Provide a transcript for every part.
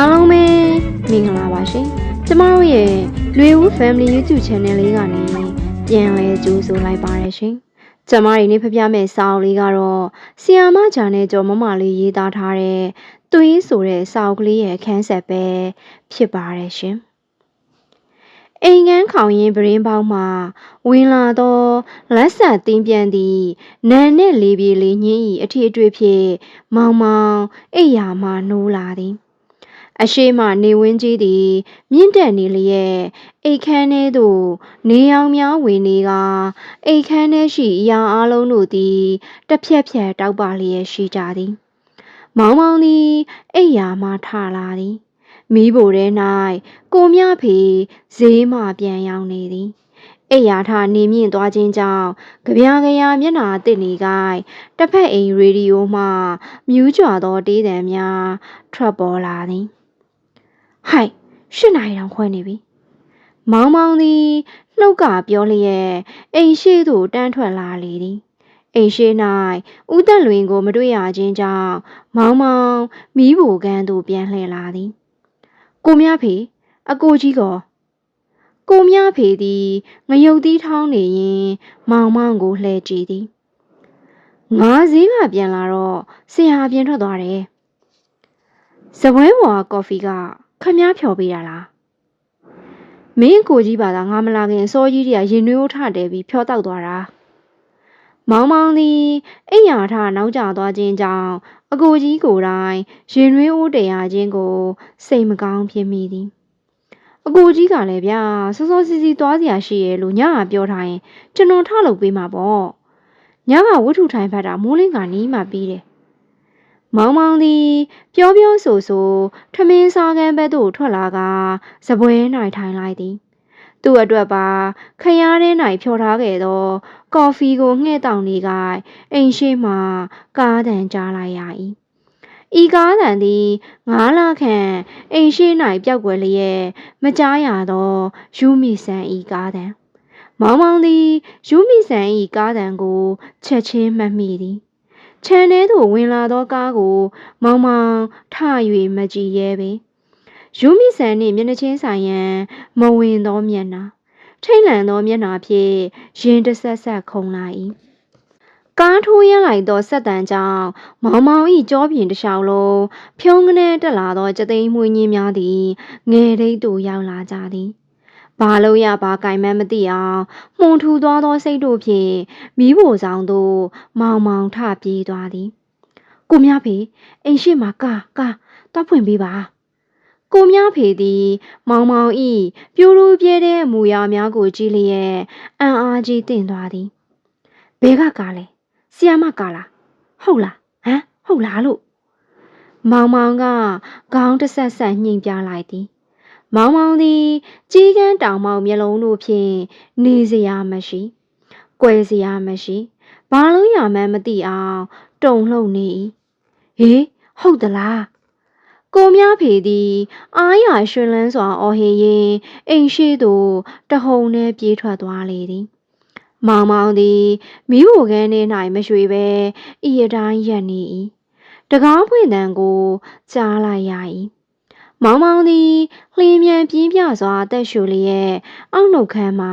အားလုံးပဲမင်္ဂလာပါရှင်ကျမတို့ရဲ့လွေဦး Family YouTube Channel လေးကနေပြန်လဲကြိုးဆိုလိုက်ပါတယ်ရှင်ကျမတွေနေ့ဖပြမဲ့စာအုပ်လေးကတော့ဆီယာမဂျာနဲ့ကျော်မမလေးရေးသားထားတဲ့သွေးဆိုတဲ့စာအုပ်ကလေးရဲ့အခန်းဆက်ပဲဖြစ်ပါတယ်ရှင်အိမ်ငန်းခေါင်ရင်ပရင်းပေါင်းမှာဝင်လာသောလက်ဆက်တင်းပြန်သည့်နန်နဲ့လေးပြေလေးညင်းဤအထီအတွေ့ဖြင့်မောင်မောင်အိယာမှနိုးလာသည် အရှိမနေဝင်းကြီးသည်မြင့်တက်နေလျက်အိတ်ခမ်းထဲသို့နေအောင်များဝင်နေကအိတ်ခမ်းထဲရှိအရာအလုံးတို့သည်တစ်ဖြက်ဖြက်တောက်ပါလျက်ရှိကြသည် မောင်မောင်သည်အိယာမှထလာသည်မိဘိုထဲ၌ကိုမြဖေဈေးမှပြန်ရောက်နေသည်အိယာထနေမြင့်သွားခြင်းကြောင့်ကြပြာကြရာမျက်နှာတစ်နေကိုက်တစ်ဖက်အိမ်ရေဒီယိုမှမြူးကြွသောတေးသံများထွက်ပေါ်လာသည် ဟိုက်ရှစ်နာရီတောင်ခွဲနေပြီမောင်မောင်သည်နှုတ်ကပြောလျက်အိမ်ရှိသို့တန်းထွက်လာလေသည်အိမ်ရှိ၌ဦးသက်လွင်ကိုမတွေ့ရခြင်းကြောင့်မောင်မောင်မိဘကန်းသို့ပြန်လှည့်လာသည်ကိုမြဖေအကိုကြီးကောကိုမြဖေသည်ငရုတ်သီးထောင်းနေရင်မောင်မောင်ကိုလှည့်ကြည့်သည်ငါးစည်းကပြန်လာတော့ဆရာပြင်ထွက်သွားတယ်စပွဲပေါ်ကကော်ဖီက ခမည်းဖြော်ပေးတာလားမင်းကိုကြီးပါသားငါမလာခင်အစောကြီးတည်းကရင်နွေးဦးထတဲပြီးဖြောတောက်သွားတာမောင်မောင်သည်အိယာထနောက်ကျသွားခြင်းကြောင့်အကိုကြီးကိုယ်တိုင်ရင်နွေးဦးတရားခြင်းကို စိတ်မကောင်းဖြစ်မိသည်အကိုကြီးကလည်းဗျာစောစောစီစီသွားစရာရှိရဲ့လို့ညကပြောထားရင်ကျွန်တော်ထလုပ်ပေးမှာပေါ့ညကဝတ္ထုထိုင်ဖတ်တာမိုးလင်းကနီးမှပြီးတယ် မောင်မောင်သည်ပြောပြောဆိုဆိုထမင်းစားကမ်းဘက်သို့ထွက်လာကစပွဲ၌ထိုင်လိုက်သည်သူ့အတွက်ပါခရားထဲ၌ဖြော်ထားခဲ့သော ကော်ဖီကိုငှဲ့တောင်နေကအိမ်ရှိမှကားတန်ကြားလိုက်ရ၏ဤကားတန်သည်ငါးလခန့်အိမ်ရှိ၌ပျောက်ကွယ်လျက်မကြားရသောယူမီဆန်ဤကားတန်မောင်မောင်သည်ယူမီဆန်ဤကားတန်ကိုချက်ချင်းမှတ်မိသည် ခြံထဲသို့ဝင်လာသောကားကို မောင်မောင်ထ၍မကြည့်ရဲပေယူမီဆန်နှင့်မျက်နှာချင်းဆိုင်ရန်မဝင်သောမျက်နှာထိတ်လန့်သောမျက်နှာဖြင့်ရင်တဆက်ဆက်ခုန်လာ၏ကားထိုးရမ်းလိုက်သောဆက်တန်ကြောင့်မောင်မောင်၏ကြောပြင်တစ်လျှောက်လုံးဖြုံးကနေတက်လာသောကြသိမ်းမှုညင်းများသည်ငယ်တိတ်သို့ရောက်လာကြသည် ဘာလို့ရပါကင်မန်းမသိအောင်မှုန်ထူသွားသောစိတ်တို့ဖြင့်မိဖို့ဆောင်သို့မောင်မောင်ထပြေးသွားသည်ကိုမြဖေအိမ်ရှိမှာကာကာတော့ဖွင့်ပေးပါကိုမြဖေသည် မောင်မောင်ဤပြိုးရူးပြဲတဲ့အမူအရာများကိုကြည့်လျက်အံ့အားကြီးတင့်သွားသည်ဘဲကကားလဲဆီယမကားလားဟုတ်လားဟမ်ဟုတ်လားလို့မောင်မောင်ကခေါင်းတစ်ဆက်ဆက်ညှိပြလိုက်သည် မောင်မောင်သည်ကြီးကန်းတောင်မောင်မျက်လုံးတို့ဖြင့်နေစရာမရှိ၊ကွယ်စရာမရှိဘာလို့ရမှန်းမသိအောင်တုန်လှုပ်နေ၏ဟေးဟုတ်သလားကိုမြဖေသည် အားရရွှင်လန်းစွာအော်ဟစ်ရင်းအိမ်ရှိသို့တဟုန်နဲ့ပြေးထွက်သွားလေသည်မောင်မောင်သည်မိဖို့ကန်းထဲ၌မရွှေဘဲဤအတိုင်းရက်နေ၏တကားဖွင့်တံကိုကြားလိုက်ရ၏ မောင်မောင်သည်လျင်မြန်ပြင်းပြစွာအသက်ရှူလျက်အောက်နှုတ်ခမ်းမှ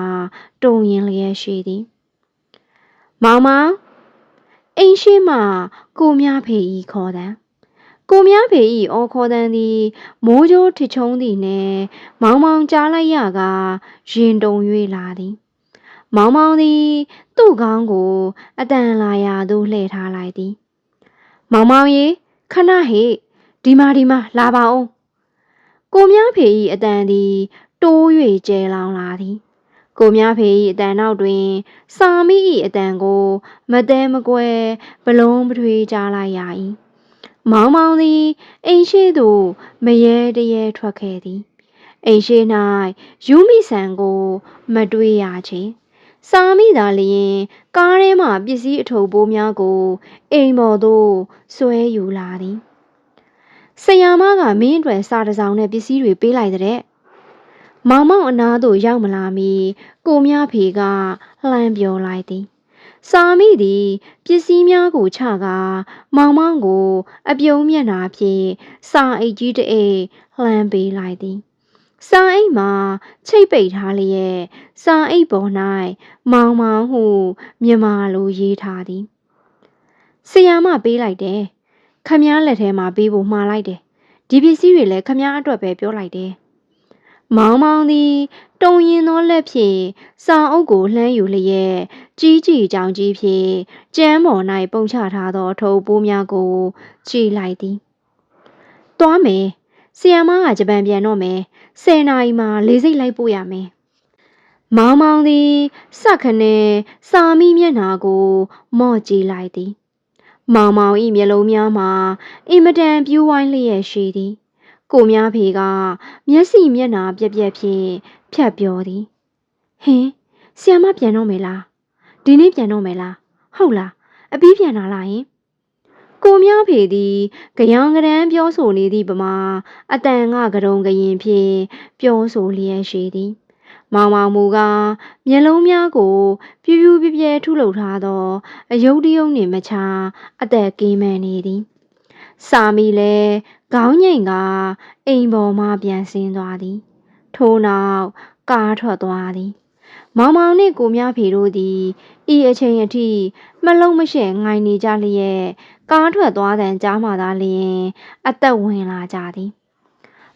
တုံရင်လျက်ရှိသည်မောင်မောင်အိမ်ရှိမှကိုမြဖေဤခေါ်တံကိုမြဖေဤအော်ခေါ်တံသည်မိုးကြိုးထချုံးသည်နှင့်မောင်မောင်ကြားလိုက်ရကရင်တုံ၍လာသည်မောင်မောင်သည်သူ့ကောင်းကိုအတန်လာရာသို့လှည့်ထားလိုက်သည် မောင်မောင်ရေခဏဟေ့ဒီမာဒီမာလာပါအောင် ကိုမြဖေ၏အတန်သည်တိုး၍ကျဲလောင်လာသည်ကိုမြဖေ၏အတန်နောက်တွင် စာမိ၏အတန်ကို မတဲမကွဲဘလုံးပထွေးကြားလိုက်ရ၏မောင်မောင်သည်အိမ်ရှိသို့မရေတရေထွက်ခဲ့သည်အိမ်ရှိ၌ယူမိဆန်ကို မတွေ့ရချင်းစားမိသာလျင် ကားထဲမှပစ္စည်းအထုပ်ပိုးများကို အိမ်ပေါ်သို့ဆွဲယူလာသည် ဆရာမကမင်းအတွက်စာတစ်စောင်နဲ့ပစ္စည်းတွေပေးလိုက်တဲ့မောင်မောင်အနားသို့ရောက်မလာမီကိုမြဖေကလှမ်းပြောလိုက်သည်စာမိသည်ပစ္စည်းများကိုချကာမောင်မောင်ကို အပြုံးမျက်နှာဖြင့်စာအိတ်ကြီးတစ်အိတ်လှမ်းပေးလိုက်သည်စာအိတ်မှာချိတ်ပိတ်ထားလျက်စာအိတ်ပေါ်၌မောင်မောင်ဟုမြန်မာလိုရေးထားသည်ဆီယာမပေးလိုက်တယ် ခမည်းလက်ထဲမှာပေးဖို့မှားလိုက်တယ်ဒီပစ္စည်းတွေလည်းခမည်းအတွက်ပဲပြောလိုက်တယ်မောင်မောင်သည်တုံရင်သောလက်ဖြင့်စာအုပ်ကိုလှမ်းယူလျက်ကြီးကြီးကြောင်ကြီးဖြင့်ကျမ်းပေါ်၌ပုံချထားသောထုပ်ပိုးများကိုကြည့်လိုက်သည်။သွားမယ်။ဆီယမကဂျပန်ပြန်တော့မယ်။10နာရီမှလေးစိတ်လိုက်ပို့ရမယ်။မောင်မောင်သည်စက်ခနဲ့စာမိမျက်နှာကိုမော့ကြည့်လိုက်သည်။ မောင်မောင်၏မျက်လုံးများမှာအင်မတန်ပြူးဝိုင်းလျက်ရှိသည်။ကိုများဖေက မျက်စိမျက်နှာပြက်ပြက်ဖြင့်ဖြတ်ပြောသည်ဟင်းဆီယမပြန်တော့မယ်လားဒီနေ့ပြန်တော့မယ်လားဟုတ်လားအပြီးပြန်လာလားယင်ကိုများဖေသည်ကြောင်ကရန်ပြောဆိုနေသည့်ပမာအတန်ကကရုံကရင်ဖြင့်ပြောဆိုလျက်ရှိသည် မောင်မောင်မူကမျက်လုံးများကိုပြူးပြူးပြဲပြဲထုလုပ်ထားသောအယုတ်တယုတ်နှင့်မချအသက်ကင်းမှန်နေသည်စာမီလည်းခေါင်းငိမ်ကအိမ်ပေါ်မှပြန်ဆင်းသွားသည် ထို့နောက်ကားထွက်သွားသည် မောင်မောင်နှင့်ကိုမြဖေတို့သည်ဤအချိန်အထိမလုံးမရှက်ငိုင်နေကြလျက်ကားထွက်သွားတဲ့ကြားမှသာလျင် အသက်ဝင်လာကြသည်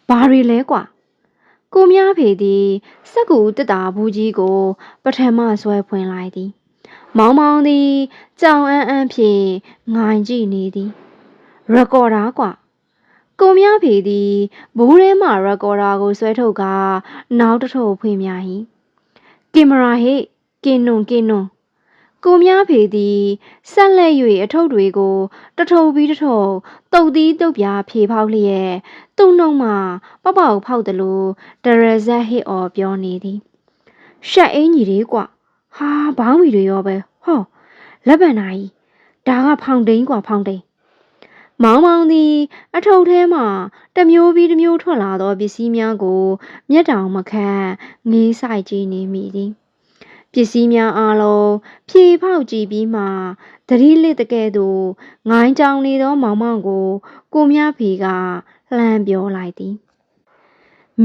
ဘာတွေလဲကွာ ကိုမြဖေသည်စက်ကူတက်တာဘူးကြီးကို ပထမဆွဲဖွင့်လိုက်သည် မောင်မောင်သည်ကြောင်အန်းအန်းဖြင့်ငိုင်ကြည့်နေသည်ရကော်ဒါကွာကိုမြဖေသည်ဘူးထဲမှရက်ကော်ဒါကိုဆွဲထုတ်ကာနောက်တစ်ထုပ်ဖွင့်မြဟိကင်မရာဟေ့ကင်နွန်ကင်နွန် ကိုမြဖေသည်ဆက်လက်၍အထုပ်တွေကိုတထုပ်ပြီးတထုပ်တုတ်သီးတုတ်ပြားဖြေဖောက်လျက်သူ့နှုတ်မှပေါက်ပေါက်ဖောက်သလိုဒရဇက်ဟစ်အော်ပြောနေသည်ရှက်အင်းကြီးတွေကွဟာဘောင်းမီတွေရောပဲဟောလက်ပံနာကြီးဒါကဖောင်တိန်ကွာဖောင်တိန်မောင်မောင်သည် အထုပ်ထဲမှတစ်မျိုးပြီးတစ်မျိုးထွက်လာသောပစ္စည်းများကို မျက်တောင်မခန့်ငေးဆိုင်ကြည့်နေမိသည် ပစ္စည်းများအားလုံးဖြေဖောက်ကြည့်ပြီးမှသတိလစ်တကဲ့သို့ငိုင်းကြောင်နေသောမောင်မောင်ကို ကိုမြဖေကလှမ်းပြောလိုက်သည်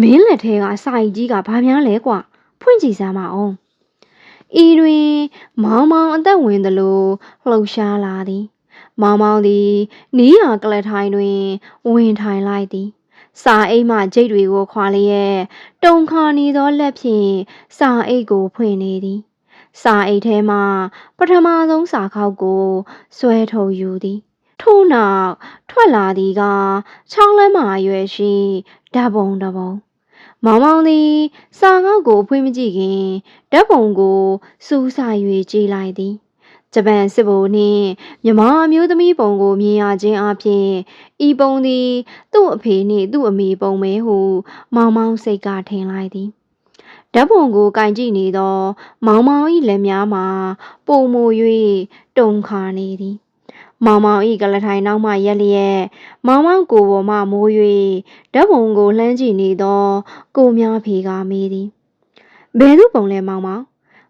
မင်းလက်ထဲကစာရီကြီးကဘာများလဲကွဖွင့်ကြည့်စမ်းပါအောင်ဤတွင် မောင်မောင်အသက်ဝင်သလိုလှုပ်ရှားလာသည် မောင်မောင်သည်နီးရာကလထိုင်တွင် ဝင်ထိုင်လိုက်သည် စာအိတ်မှဂျိတ်တွေကိုခွာလျက်တုံခါနေသောလက်ဖြင့်စာအိတ်ကိုဖွင့်နေသည်စာအိတ်ထဲမှပထမဆုံးစာခေါက်ကိုဆွဲထုတ်ယူသည်ထို့နောက်ထွက်လာသည်ကချောင်းလမ်းမှာရွယ်ရှိဓာတ်ပုံတစ်ပုံမောင်မောင်သည်စာကောက်ကိုဖွင့်မကြည့်ခင်ဓာတ်ပုံကိုစူးစိုက်၍ကြည့်လိုက်သည် ဂျပန်စစ်ဗိုလ်နှင့်မြမအမျိုးသမီးပုံကိုမြင်ရခြင်းအပြင်ဤပုံသည်သူ့အဖေနှင့်သူ့အမေပုံပဲဟု မောင်မောင်စိတ်ကထင်လိုက်သည်ဓာတ်ပုံကိုကင်ကြည့်နေသော မောင်မောင်၏လက်များမှာပုံမူ၍တုန်ခါနေသည်မောင်မောင်၏ကလထိုင်နောက်မှရက်လျက်မောင်မောင်ကိုပေါ်မှမိုး၍ဓာတ်ပုံကိုလှမ်းကြည့်နေသော ကိုများဖေကမေးသည်ဘယ်သူပုံလဲမောင်မောင်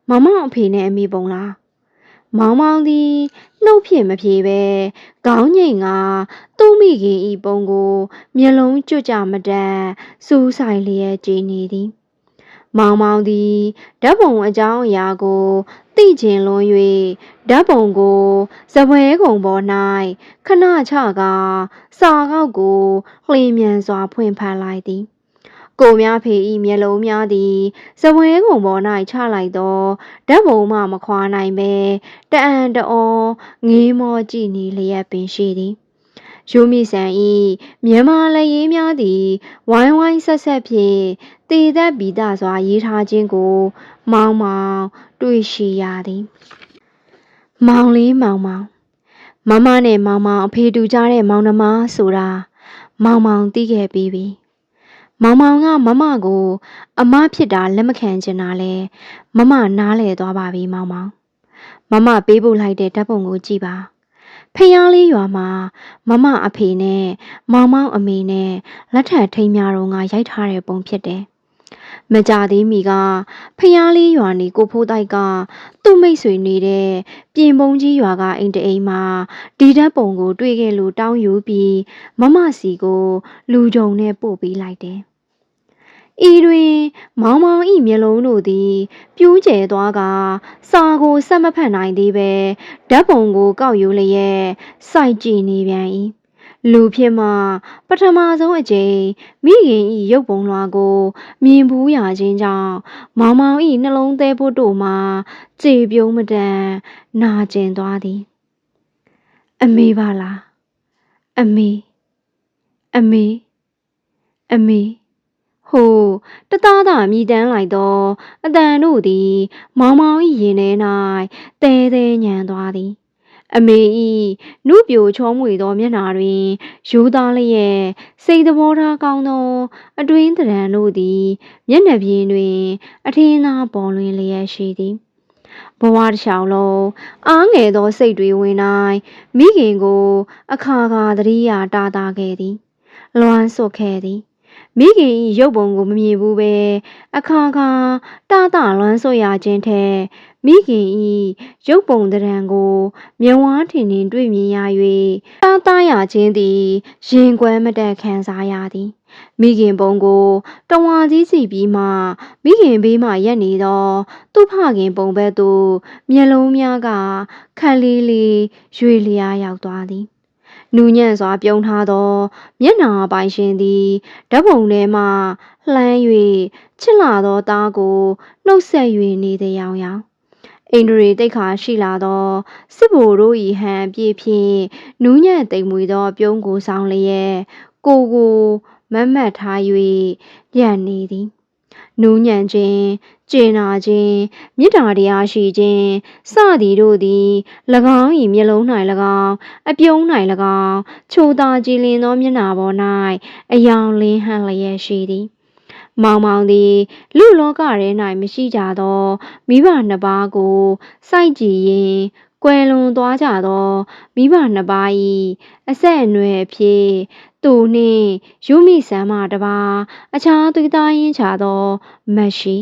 မောင်မောင်အဖေနဲ့အမေပုံလား မောင်မောင်သည်နှုတ်ဖြင့်မဖြေပဲခေါင်းငိတ်ကသူ့မိခင်ဤပုံကိုမျက်လုံးကြွကြမတတ်စူးဆိုင်လျက်ကြည်နေသည်မောင်မောင်သည်ဓာတ်ပုံအကြောင်းအရာကိုသိကျင်လွန်၍ဓာတ်ပုံကိုဇပွဲကုံပေါ်၌ခဏချကာစာကောက်ကိုလှေမြန်စွာဖွင့်ဖတ်လိုက်သည် ကိုများဖေဤမျက်လုံးများသည်စပွဲကုံပေါ်၌ချလိုက်သောဓာတ်ပုံမှမခွာနိုင်ပဲတအံ့တအောငေးမောကြည့်နေလျက်ပင်ရှိသည်ယိုမီဆန်ဤမြန်မာလက်ရေးများသည်ဝိုင်းဝိုင်းဆက်ဆက်ဖြင့်တည်သက်ပီဒစွာရေးထားခြင်းကို မောင်းမောင်တွေ့ရှိရသည်မောင်လေးမောင်မောင်မမနဲ့မောင်မောင်အဖေတူကြတဲ့မောင်နှမဆိုတာမောင်မောင်သိခဲ့ပြီးပြီ မောင်မောင်ကမမကို အမဖြစ်တာလက်မခံချင်တာလဲမမနားလဲသွားပါပြီမောင်မောင်မမပေးဖို့လိုက်တဲ့ဓာတ်ပုံကိုကြည့်ပါဖျားလေးရွာမှာမမအဖေနဲ့မောင်မောင်အမေနဲ့လက်ထပ်ထိမ်းများတော့ငါရိုက်ထားတဲ့ပုံဖြစ်တယ်မကြသေးမီကဖျားလေးရွာနေကိုဖိုးတိုက်ကသူ့မိတ်ဆွေနေတဲ့ပြင်ပုံကြီးရွာကအိမ်တအိမ်မှာဒီဓာတ်ပုံကို တွေ့ခဲ့လို့တောင်းယူပြီးမမစီကို လူကြုံနဲ့ပို့ပေးလိုက်တယ်။ ဤတွင်မောင်မောင်ဤမျက်လုံးတို့သည် ပြူးကျဲသွားကစာကိုဆက်မဖတ်နိုင်သေးပဲဓာတ်ပုံကိုကောက်ယူလျက်စိုက်ကြည့်နေပြန်၏လူဖြစ်မှပထမဆုံးအကြိမ်မိခင်ဤရုပ်ပုံလွှာကို မြင်ဘူးရခြင်းကြောင့်မောင်မောင်ဤနှလုံးသေးဖို့တို့မှာကြေပြုံးမတန်နာကျင်သွားသည် အမေပါလားအမေအမေအမေ ဟိုတသားသာမြည်တမ်းလိုက်သောအတန်တို့သည် မောင်မောင်ဤရင်ထဲ၌တဲတဲညံသွားသည်အမေဤနုပြိုချောမွေသောမျက်နှာတွင်ရိုးသားလျက်စိတ်သဘောထားကောင်းသောအတွင်းသဏ္ဍာန်တို့သည်မျက်နှာပြင်တွင် အထင်းသားပေါ်လွင်လျက်ရှိသည်ဘဝတစ်လျှောက်လုံးအားငယ်သောစိတ်တွေဝင်တိုင်းမိခင်ကို အခါခါသတိရတာတာခဲ့သည် လွမ်းဆွတ်ခဲ့သည် မိခင်၏ရုပ်ပုံကိုမမြင်ဘူးပဲအခါခါတာတာလွမ်းဆွတ်ရခြင်းထက်မိခင်၏ရုပ်ပုံသဏ္ဍာန်ကိုမြဝါထင်ထင်တွေ့မြင်ရ၍တာတာရခြင်းသည်ရင်ကွယ်မတက်ခံစားရသည်မိခင်ပုံကိုတဝါကြီးစီပြီးမှမိခင်ဘေးမှရက်နေသောသူ့ဖခင်ပုံဘက်သို့မျက်လုံးများကခက်လေးလေးရွေလျားရောက်သွားသည် နူးညံ့စွာပြုံးထားသော မျက်နှာပိုင်ရှင်သည်ဓာတ်ပုံထဲမှလှမ်း၍ချစ်လာသောသားကိုနှုတ်ဆက်၍နေသည်ရောင်ရောင်အိန္ဒြေတိတ်ခါရှိလာသောစစ်ဘိုလ်တို့၏ဟန်ပြည့်ဖြင့်နူးညံ့သိမ်မွေသော ပြုံးကိုဆောင်လျက်ကိုကိုမတ်မတ်ထား၍ညံ့နေသည် နူးညံ့ခြင်းကျင်နာခြင်းမေတ္တာတရားရှိခြင်းစသည်တို့သည်၎င်း၏မျက်လုံး၌၎င်းအပြုံး၌၎င်းချိုသာကြည်လင်သောမျက်နှာပေါ်၌အယောင်လင်းဟန်လျက်ရှိသည်မောင်မောင်သည်လူလောကထဲ၌မရှိကြသောမိဘနှစ်ပါးကိုစိုက်ကြည့်ရင် ကွယ်လွန်သွားကြသောမိဘနှစ်ပါး၏အဆက်အနွယ်အဖြစ်သူနှင့်ယူမိဆန်းမတပါးအခြားသွေးသားရင်းချသောမတ်ရှိ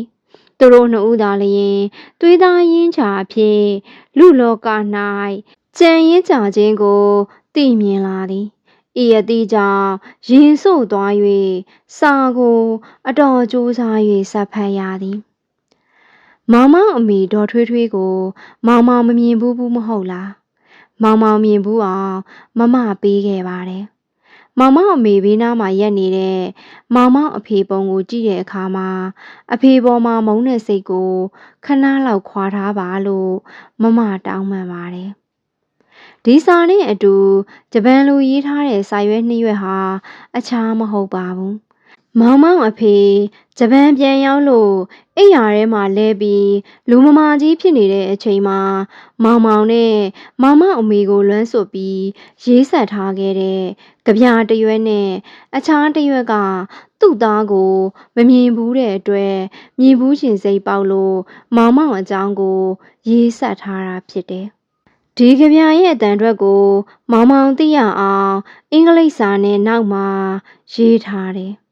သူတို့နှစ်ဦးသာလျင်သွေးသားရင်းချအဖြစ်လူလောက၌ကြံရင်ကြခြင်းကိုသိမြင်လာသည်ဤအသည့်ကြောင့်ရင်ဆို့သွား၍စာကို အတော်ကြိုးစား၍ဆက်ဖတ်ရသည် မောင်မောင်အမိဒေါ်ထွေးထွေးကို မောင်မောင်မမြင်ဘူးဘူးမဟုတ်လားမောင်မောင်မြင်ဘူးအောင်မမပေးခဲ့ပါတယ်မောင်မောင်အမေဘေးနားမှာရက်နေတဲ့မောင်မောင်အဖေပုံကိုကြည့်တဲ့အခါမှာအဖေပေါ်မှာမုန်းတဲ့စိတ်ကိုခဏလောက်ခွာထားပါလို့မမတောင်းပန်ပါတယ်ဒီစာနဲ့အတူဂျပန်လူရေးထားတဲ့စာရွက်နှစ်ရွက်ဟာအခြားမဟုတ်ပါဘူး မောင်မောင်အဖေဂျပန်ပြန်ရောက်လို့အိယာထဲမှာလဲပြီးလူမမာကြီးဖြစ်နေတဲ့အချိန်မှာမောင်မောင်နဲ့မောင်မောင်အမေကိုလွမ်းဆွပြီးရေးဆက်ထားခဲ့တဲ့ကြပြားတစ်ရွက်နဲ့အခြားတစ်ရွက်ကသူ့သားကိုမမြင်ဘူးတဲ့အတွက်မြင်ဘူးရှင်စိတ်ပေါက်လို့မောင်မောင်အကြောင်းကိုရေးဆက်ထားတာဖြစ်တယ်။ဒီကြပြားရဲ့အတန်အတွက်ကို မောင်မောင်သိရအောင် အင်္ဂလိပ်စာနဲ့နောက်မှာရေးထားတယ်။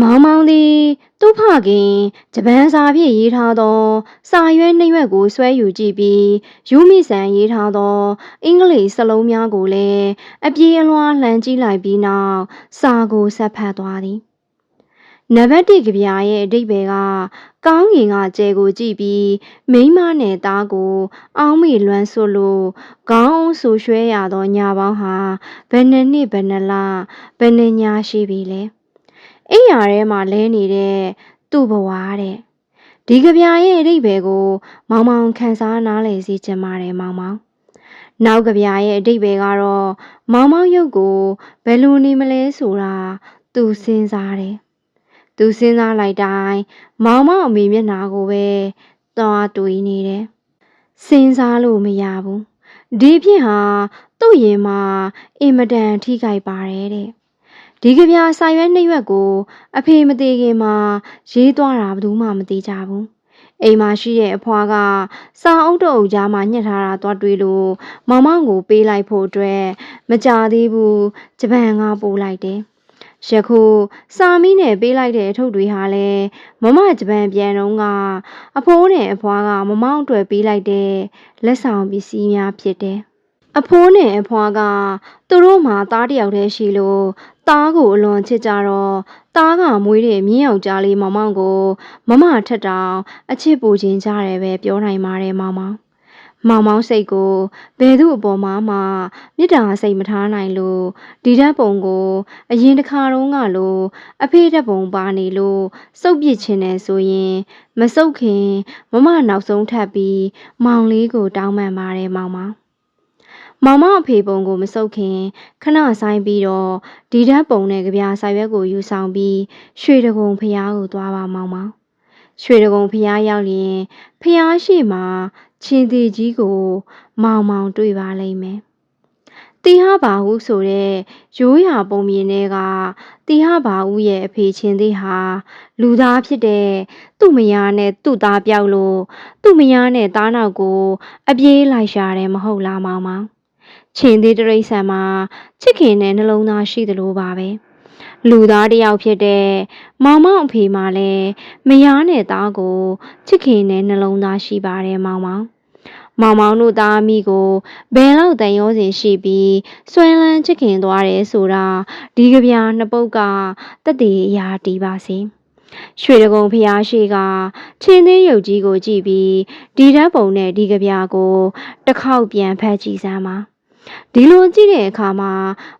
မောင်မောင်သည်သူ့ဖခင်ဂျပန်စာဖြင့်ရေးထားသော စာရွက်နှစ်ရွက်ကိုဆွဲယူကြည့်ပြီးယူမိဆန်ရေးထားသော အင်္ဂလိပ်စလုံးများကိုလည်းအပြေးအလွှားလှမ်းကြည့်လိုက်ပြီးနောက်စာကိုဆက်ဖတ်သွားသည်နံပါတ်1ကဗျာရဲ့အဓိပ္ပာယ်ကကောင်းငင်ကကျဲကိုကြည့်ပြီးမိန်းမနဲ့သားကို အောင်းမေလွမ်းဆွလို့ခေါင်းအောင်ဆူရွှဲရသောညာပေါင်းဟာဘယ်နှစ်နှစ်ဘယ်နှစ်လဘယ်နှစ်ညာရှိပြီလဲ အိမ်ယာထဲမှာလဲနေတဲ့သူ့ဘဝတဲ့ဒီကဗျာရဲ့အဓိပ္ပာယ်ကို မောင်မောင်ခန်းစားနားလည်စေချင်ပါတယ်မောင်မောင်နောက်ကဗျာရဲ့အဓိပ္ပာယ်ကတော့မောင်မောင်ရုပ်ကိုဘယ်လိုနေမလဲဆိုတာသူစဉ်းစားတယ်သူစဉ်းစားလိုက်တိုင်းမောင်မောင်အမေမျက်နှာကိုပဲသွားတွေးနေတယ်စဉ်းစားလို့မရဘူးဒီဖြစ်ဟာသူ့ရင်မှာအင်မတန်ထိခိုက်ပါတယ်တဲ့ ဒီကဗျာစာရွက်နှစ်ရွက်ကို အဖေမသေးခင်မှာရေးသွားတာဘယ်သူမှမသိကြဘူးအိမ်မှာရှိတဲ့အဖွားကစာအုပ်တုပ်ကြားမှာညှက်ထားတာသွားတွေးလို့မောင်မောင်ကိုပေးလိုက်ဖို့အတွက်မကြသေးဘူးဂျပန်ကပို့လိုက်တယ်ယခုစာမီးနဲ့ပေးလိုက်တဲ့အထုပ်တွေဟာလည်းမမဂျပန်ပြန်တော့ကအဖိုးနဲ့အဖွားကမမောင်းအတွက်ပေးလိုက်တဲ့လက်ဆောင်ပစ္စည်းများဖြစ်တယ်။အဖိုးနဲ့အဖွားကသူတို့မှသားတစ်ယောက်တည်းရှိလို့ သားကိုအလွန်ချစ်ကြတော့သားကမွေးတဲ့မြင်းယောက်ျားလေးမောင်မောင်ကို မမထက်တောင်အချစ်ပူခြင်းကြတယ်ပဲပြောနိုင်ပါတယ်မောင်မောင်။မောင်မောင်စိတ်ကိုဘယ်သူ့အပေါ်မှာမှမေတ္တာစိတ်မထားနိုင်လို့ဒီဓာတ်ပုံကိုအရင်တစ်ခါတုန်းကလိုအဖေဓာတ်ပုံပါနေလို့စုပ်ပစ်ခြင်းနဲ့ဆိုရင်မစုပ်ခင်မမနောက်ဆုံးထပ်ပြီးမောင်လေးကိုတောင်းပန်ပါတယ်မောင်မောင် မောင်မောင်အဖေပုံကိုမစုပ်ခင်ခဏဆိုင်ပြီးတော့ဒီဓာတ်ပုံနဲ့ကြပြစာရွက်ကိုယူဆောင်ပြီးရွှေတကုံဖျားကိုသွားပါမောင်မောင်ရွှေတကုံဖျားရောက်ရင်ဖျားရှိမှာချင်းသေးကြီးကို မောင်မောင်တွေ့ပါလိမ့်မယ်။တီဟာဘာဟုဆိုတဲ့ရိုးရာပုံမြင်တွေကတီဟာဘာဟုရဲ့အဖေချင်းသေးဟာ လူသားဖြစ်တဲ့သူ့မယားနဲ့သူ့သားပြောက်လို့သူ့မယားနဲ့သားနောက်ကို အပြေးလိုက်ရှာတယ်မဟုတ်လားမောင်မောင်။ ချင်းသေးတရိษံမှာချစ်ခင်တဲ့နှလုံးသားရှိသလိုပါပဲ။လူသားတစ်ယောက်ဖြစ်တဲ့မောင်မောင်အဖေမှလည်းမယားနဲ့သားကိုချစ်ခင်တဲ့နှလုံးသားရှိပါတယ်မောင်မောင်မောင်မောင်တို့သားမိကိုဘယ်လောက်တန်ရောစင်ရှိပြီးဆွဲလန်းချစ်ခင်သွားတယ်ဆိုတာဒီကြပြနှစ်ပုတ်ကတက်တည်အရာတီးပါစေရွှေတကုံဖျားရှိကချင်းသေးရုပ်ကြီးကိုကြည့်ပြီးဒီဓာတ်ပုံနဲ့ဒီကြပြကိုတစ်ခေါက်ပြန်ဖတ်ကြည့်စမ်းပါ ဒီလိုကြည့်တဲ့အခါမှာ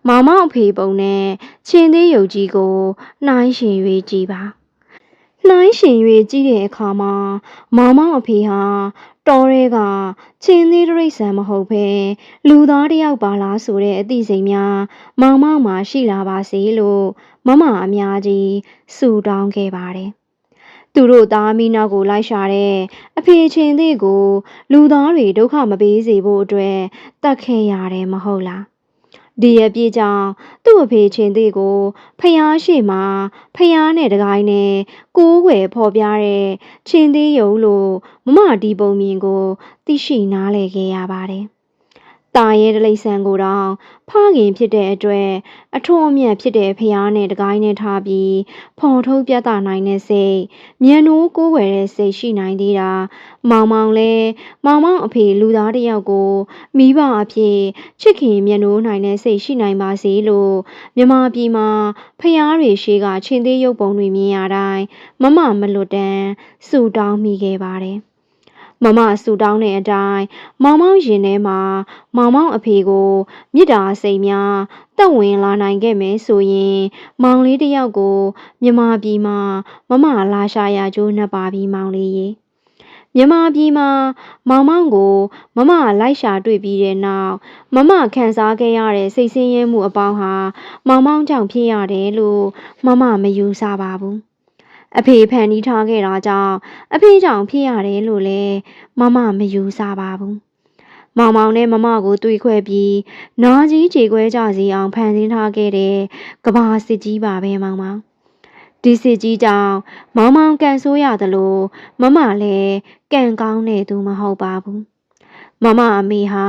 မောင်မောင်အဖေပုံနဲ့ချင်းသေးရုပ်ကြီးကိုနှိုင်းရှင်၍ကြည့်ပါနှိုင်းရှင်၍ကြည့်တဲ့အခါမှာမောင်မောင်အဖေဟာတော်ရဲကချင်းသေးတရိษံမဟုတ်ဘဲလူသားတစ်ယောက်ပါလားဆိုတဲ့အသိစိတ်များမောင်မောင်မှာရှိလာပါစေလို့မမအများကြီးဆုတောင်းခဲ့ပါတယ် သူတို့သားမိနောက်ကိုလိုက်ရှာတဲ့အဖေချင်းသေးကို လူသားတွေဒုက္ခမပေးစေဖို့အတွက်တတ်ခဲ့ရတယ်မဟုတ်လားဒီရဲ့ပြေကြောင့်သူ့အဖေချင်းသေးကိုဖျားရှိမှာဖျားနဲ့တကိုင်းနဲ့ကိုးွယ်ဖော်ပြတဲ့ချင်းသေးယုံလို့မမဒီပုံမြင်ကို သိရှိနားလည်ခဲ့ရပါတယ်။ ။ตาရဲတလိဆန်ကိုတော့ဖခင်ဖြစ်တဲ့အတွက်အထုံအမြတ်ဖြစ်တဲ့ဖျားနဲ့တကိုင်းနဲ့ထားပြီးဖော်ထုတ်ပြသနိုင်တဲ့စိတ်၊မြန်နိုးကိုးွယ်တဲ့စိတ်ရှိနိုင်သေးတာ။မောင်မောင်လည်းမောင်မောင်အဖေလူသားတယောက်ကိုမိဘအဖြစ်ချစ်ခင်မြန်နိုးနိုင်တဲ့စိတ်ရှိနိုင်ပါစေလို့မြမပြည်မှာဖျားတွေရှိကချင်းသေးရုပ်ပုံတွေမြင်ရတိုင်းမမမလွတ်တမ်းစူတောင်းမိခဲ့ပါတယ်။ မမဆူတောင်းတဲ့အတိုင်းမောင်မောင်ရင်ထဲမှာမောင်မောင်အဖေကိုမြစ်တာစိတ်များတက်ဝင်လာနိုင်ခဲ့မယ်ဆိုရင် မောင်လေးတယောက်ကိုမြမပြည်မှာမမလာရှာရကြိုးနှပ်ပါပြီးမောင်လေးရေမြမပြည်မှာမောင်မောင်ကို မမလိုက်ရှာတွေ့ပြီးတဲ့နောက်မမခံစားခဲ့ရတဲ့စိတ်ဆင်းရဲမှုအပေါင်းဟာမောင်မောင်ကြောင့်ဖြစ်ရတယ်လို့မမမယူဆပါဘူး အဖေဖန်တီးထားခဲ့တာကြောင့်အဖေကြောင့်ဖြစ်ရတယ်လို့လည်းမမမယူဆပါဘူး။မောင်မောင်နဲ့မမကိုတွေးခွဲပြီးနာကြီးခြေခွဲကြစီအောင်ဖန်ဆင်းထားခဲ့တဲ့ကဘာစစ်ကြီးပါပဲမောင်မောင်။ဒီစစ်ကြီးကြောင့်မောင်မောင်ကန်ဆိုးရသလိုမမလည်းကန်ကောင်းတဲ့သူမဟုတ်ပါဘူး။မမအမေဟာ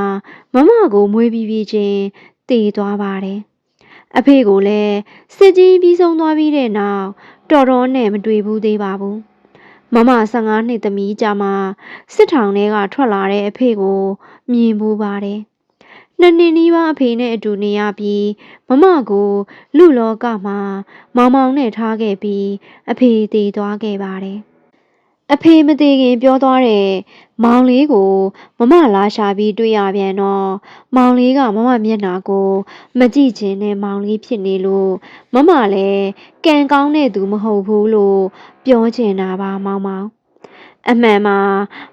မမကိုမွေးပြီးပြီးချင်းတည်သွားပါတယ်။အဖေကိုလည်းစစ်ကြီးပြီးဆုံးသွားပြီးတဲ့နောက် တော်တော်နဲ့မတွေ့ဘူးသေးပါဘူးမမ15နှစ်သမီးကြမှာစစ်ထောင်ထဲကထွက်လာတဲ့အဖေကို မြင်ဘူးပါတယ်နှစ်နှစ်နီးပါးအဖေနဲ့အတူနေရပြီးမမကို လူလောကမှာမောင်မောင်နဲ့ထားခဲ့ပြီးအဖေတည်သွားခဲ့ပါတယ် အဖေမသေးခင်ပြောသွားတဲ့မောင်လေးကိုမမလာရှာပြီးတွေ့ရပြန်တော့မောင်လေးကမမမျက်နှာကိုမကြည့်ချင်တဲ့မောင်လေးဖြစ်နေလို့မမလည်းကံကောင်းတဲ့သူမဟုတ်ဘူးလို့ပြောချင်တာပါမောင်မောင်အမှန်မှာ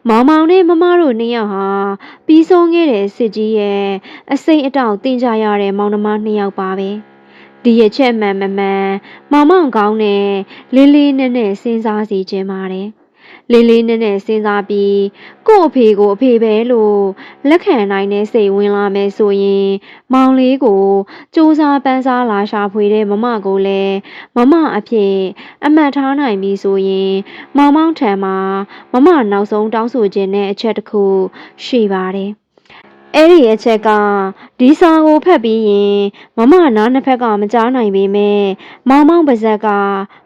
မောင်မောင်နဲ့မမတို့နှစ်ယောက်ဟာပြီးဆုံးခဲ့တဲ့စစ်ကြီးရဲ့အစိမ့်အတောက်တင်ကြရတဲ့မောင်နှမနှစ်ယောက်ပါပဲဒီရဲ့ချက်မှန်မမှန်မောင်မောင်ကောင်းနဲ့လေးလေးနက်နက်စဉ်းစားစီခြင်းပါတယ် လေးလေးနက်နက်စဉ်းစားပြီးကို့အဖေကိုအဖေပဲလို့လက်ခံနိုင်တဲ့စိတ်ဝင်လာမယ်ဆိုရင် မောင်လေးကိုစူးစမ်းပန်းစားလာရှာဖွေတဲ့မမကိုလည်းမမအဖြစ်အမှတ်ထားနိုင်ပြီဆိုရင် မောင်မောင်ထံမှာမမနောက်ဆုံးတောင်းဆိုခြင်းတဲ့အချက်တစ်ခုရှိပါတယ်။ဒ အဲ့ဒီအချက်ကဒီစာကိုဖတ်ပြီးရင်မမနားနှစ်ဖက်ကမကြားနိုင်ပေမဲ့မောင်မောင်ပါဇက်က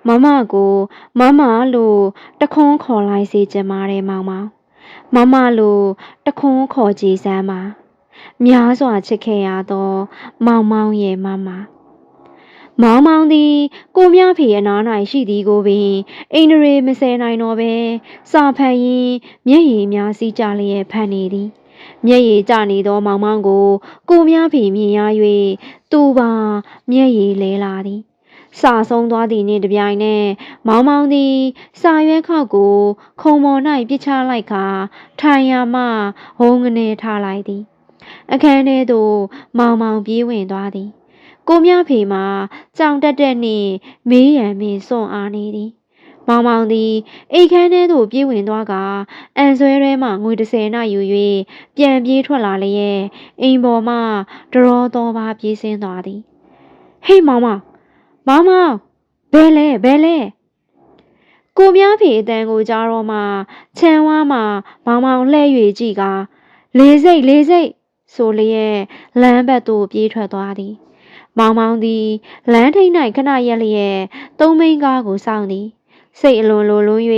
မမကိုမမလို့တခွန်းခေါ်လိုက်စေချင်ပါတယ်မောင်မောင်မမလို့တခွန်းခေါ်ကြည်စမ်းပါများစွာချစ်ခဲ့ရသော မောင်မောင်ရဲ့မမမောင်မောင်သည်ကိုမြဖေအနား၌ရှိသည်ကိုပင်အိန္ဒြေမစဲနိုင်တော့ပဲစာဖတ်ရင်းမျက်ရည်များစီးကြလျက်ဖတ်နေသည် မျက်ရည်ကျနေသောမောင်မောင်ကိုကိုများဖြင့်မြင်ရ၍သူပါမျက်ရည်လဲလာသည်စာဆုံးသွားသည်နှင့်တပြိုင်နက်မောင်မောင်သည်စာရွက်ခောက်ကို ခုံပေါ်၌ပြစ်ချလိုက်ကာထိုင်ရမှဟုံငနေထားလိုက်သည် အခန်းထဲသို့မောင်မောင်ပြေးဝင်သွားသည် ကိုမြဖေမှာကြောင်တက်တက်နှင့်မေးရန်ပင်စွန့်အားနေသည် မောင်မောင်သည်အိတ်ခမ်းထဲသို့ပြေးဝင်သွားကအန်ဆွဲထဲမှငွေ30နာယူ၍ပြန်ပြေးထွက်လာလျက်အိမ်ပေါ်မှတရောတော်ပါပြေးဆင်းသွားသည်ဟေးမောင်မောင်မောင်မောင်ဘယ်လဲဘယ်လဲကိုမြဖေအတန်ကိုကြားတော့မှခြံဝါမှမောင်မောင်လှဲ့၍ကြည့်ကာလေးစိတ်လေးစိတ်ဆိုလျက်လမ်းဘက်သို့ပြေးထွက်သွားသည် မောင်မောင်သည်လမ်းထိပ်၌ခဏရက်လျက်သုံးမိန်းကားကိုစောင့်သည် စိတ်အလွန်လိုလွန်း၍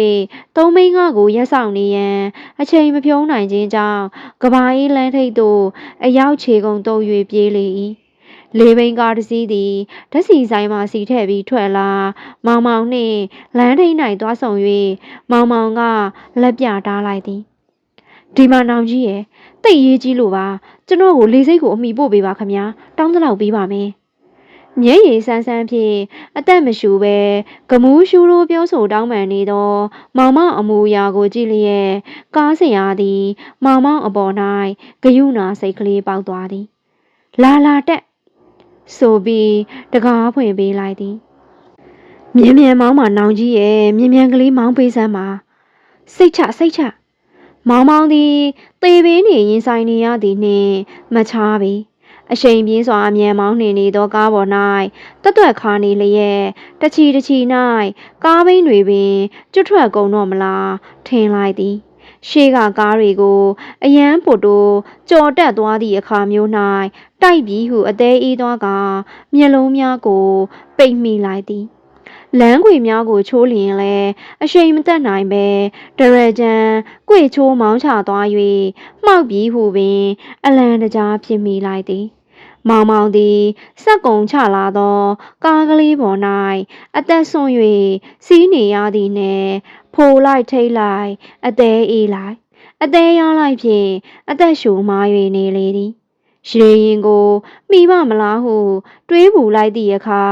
သုံးမိန်းကားကိုရက်ဆောင်နေရန်အချိန်မဖြုံးနိုင်ခြင်းကြောင့်ကဘာအေးလမ်းထိပ်သို့အရောက်ခြေကုန်တုပ်၍ပြေးလေ၏လေးဘိန်းကားတစ်စီးသည်ဓာတ်စီဆိုင်မှစီထည့်ပြီးထွက်လာ မောင်မောင်နှင့်လမ်းထိပ်၌သွားဆောင်၍မောင်မောင်ကလက်ပြတားလိုက်သည်ဒီမှာနောင်ကြီးရဲ့တိတ်ရေးကြီးလို့ပါကျွန်တော်ကိုလေးစိတ်ကိုအမိပို့ပေးပါခမညာတောင်းတလောက်ပေးပါမယ် မျက်ရည်ဆန်းဆန်းဖြင့်အသက်မရှူဘဲဂမူးရှူရိုးပြောဆိုတောင်းပန်နေသော မောင်မောင်အမူအရာကိုကြည့်လျက်ကားစရာသည် မောင်မောင်အပေါ်၌ဂယုဏစိတ်ကလေးပေါက်သွားသည်လာလာတက်ဆိုပြီးတကားဖွင့်ပေးလိုက်သည်မြင်းမြန်မောင်းမှနောင်ကြီးရဲ့မြင်းမြန်ကလေးမောင်းပေးစမ်းပါစိတ်ချစိတ်ချမောင်မောင်သည်သေပင်းနေရင်ဆိုင်နေရသည်နှင့်မချားပေ အရှိန်ပြင်းစွာအမြန်မောင်းနှင်နေသောကားပေါ်၌တွတ်တွတ်ခါနေလျက်တချီတချီ၌ကားဘိန်းတွေပင်ကျွတ်ထွက်ကုန်တော့မလားထင်လိုက်သည်ရှေးကကားတွေကိုအယမ်းပို့တိုးကြော်တက်သွားသည့်အခါမျိုး၌တိုက်ပြီးဟုအသေးအေးသွားကမျက်လုံးများကို ပိတ်မိလိုက်သည် လမ်းခွေများကိုချိုးလျင်လဲအရှိန်မတက်နိုင်ပဲဒရကြံကြွေချိုးမောင်းချသွား၍မှောက်ပြီးဟုပင် အလံတကြားဖြစ်မိလိုက်သည်မောင်မောင်သည်စက်ကုံချလာသော ကားကလေးပေါ်၌အသက်ဆွန့်၍စီးနေရသည်နှင့်ဖိုလိုက်ထိတ်လိုက် အသေးအေးလိုက် အသေးရလိုက်ဖြင့်အသက်ရှူမား၍နေလေသည် ရေရင်ကိုမိမမလားဟု တွေးပူလိုက်သည့်အခါ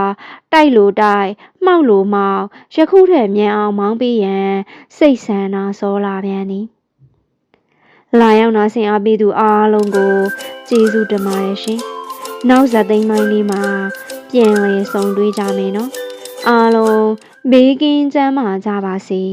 တိုက်လိုတိုက်မှောက်လိုမှောက်ယခုထက်မြန်အောင်မောင်းပေးရန်စိတ်ဆန္ဒစောလာပြန်သည်လာရောက်နာဆင်အားပေးသူအားလုံးကိုကျေးဇူးတင်ပါတယ်ရှင်နောက်ဇာတ်သိမ်းပိုင်းလေးမှာပြန်လည်ဆုံတွေ့ကြမယ်နော်အားလုံးဘေးကင်းကျန်းမာကြပါစေ